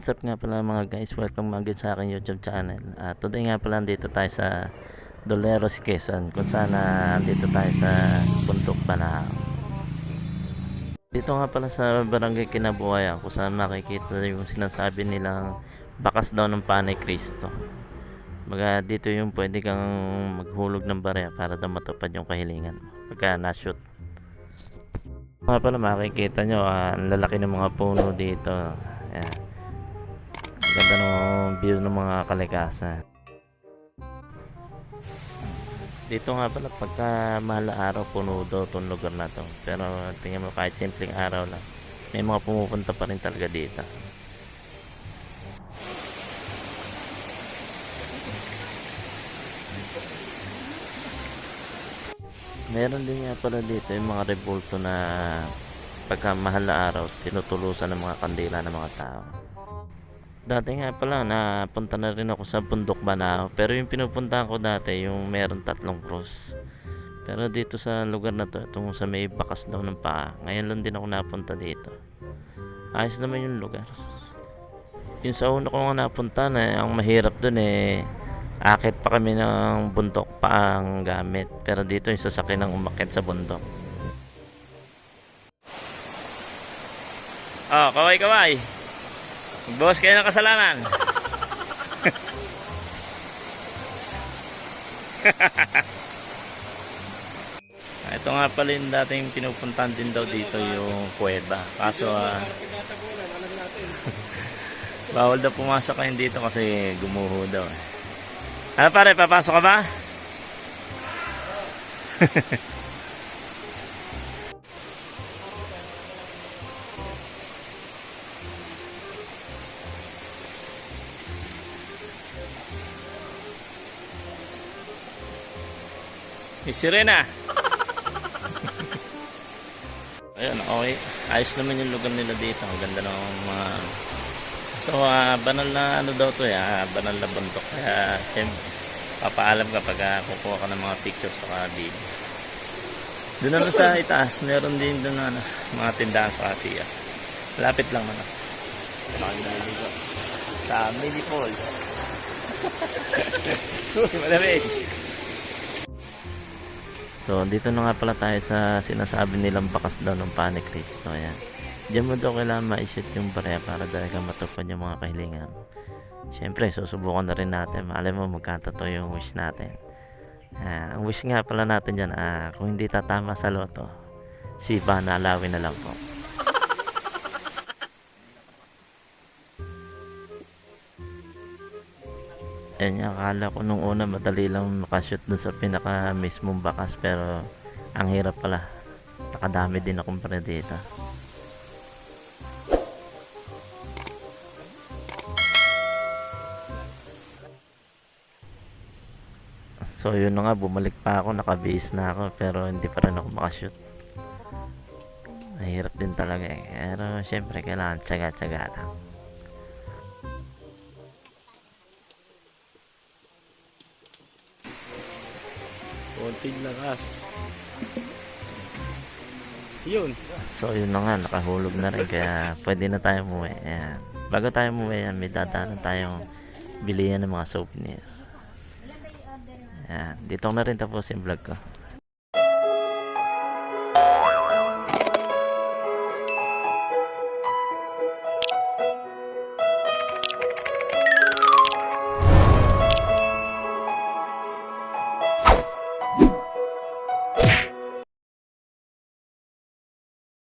what's up nga pala mga guys? Welcome again sa aking YouTube channel. Ah, today nga pala dito tayo sa Doleros, Quezon kung saan ah, dito tayo sa Bundok Banao. Dito nga pala sa Barangay Kinabuhayan kung saan makikita yung sinasabi nilang bakas daw ng Panay Kristo. Mga dito yung pwede kang maghulog ng barya para daw matupad yung kahilingan mo pagka na-shoot. Nga pala makikita nyo, ah, ang lalaki ng mga puno dito. Ayan. Ganda ng view ng mga kalikasan. Dito nga pala pagka mahal araw puno daw itong lugar na to. Pero tingnan mo kahit simpleng araw lang. May mga pumupunta pa rin talaga dito. Meron din nga pala dito yung mga rebulto na pagka mahal na araw, tinutulusan ng mga kandila ng mga tao. Dati nga pala, napunta na rin ako sa Bundok Banao. Pero yung pinupuntahan ko dati, yung meron tatlong cross. Pero dito sa lugar na to, itong sa may bakas daw ng paa. Ngayon lang din ako napunta dito. Ayos naman yung lugar. Yung sa una ko nga napunta na, ang mahirap dun eh, akit pa kami ng bundok pa ang gamit. Pero dito yung sasakyan ng umakit sa bundok. Oh, kaway kaway. Boss kayo ng kasalanan. Ah, Ito nga pala yung dating pinupuntahan din daw dito yung kuweba. Kaso ah, bawal daw pumasok kayo dito kasi gumuho daw. Ano pare, papasok ka ba? May sirena. Ayun, okay. Ayos naman yung lugar nila dito. Ang ganda ng mga... So, ah, banal na ano daw to eh. ah, banal na bundok. Kaya, siyempre, papaalam ka pag ah, kukuha ka ng mga pictures sa video. Doon naman sa itaas, meron din doon ano, mga tindahan sa Asia. Lapit lang ano. Sa Mini Falls. Uy, malamig. So, dito na nga pala tayo sa sinasabi nilang bakas daw ng Pane Cristo. Ayan. Diyan mo daw kailangan ma-shoot yung barya para talaga matupad yung mga kahilingan. Siyempre, susubukan na rin natin. Malay mo, magkatato yung wish natin. Ah, ang wish nga pala natin dyan, ah, kung hindi tatama sa loto, si Bana alawin na lang po. Yan akala ko nung una madali lang makashoot dun sa pinaka mismong bakas pero ang hirap pala. Nakadami din akong dito. So yun na nga, bumalik pa ako, nakabihis na ako pero hindi pa rin ako makashoot. Mahirap din talaga eh. Pero syempre kailangan tsaga-tsaga lang. Konting lakas. Yun. So yun na nga, nakahulog na rin kaya pwede na tayo umuwi. Ayan. Bago tayo umuwi, yan, may dadaanan tayong bilihan ng mga souvenir. Ayan. Dito na rin tapos yung vlog ko.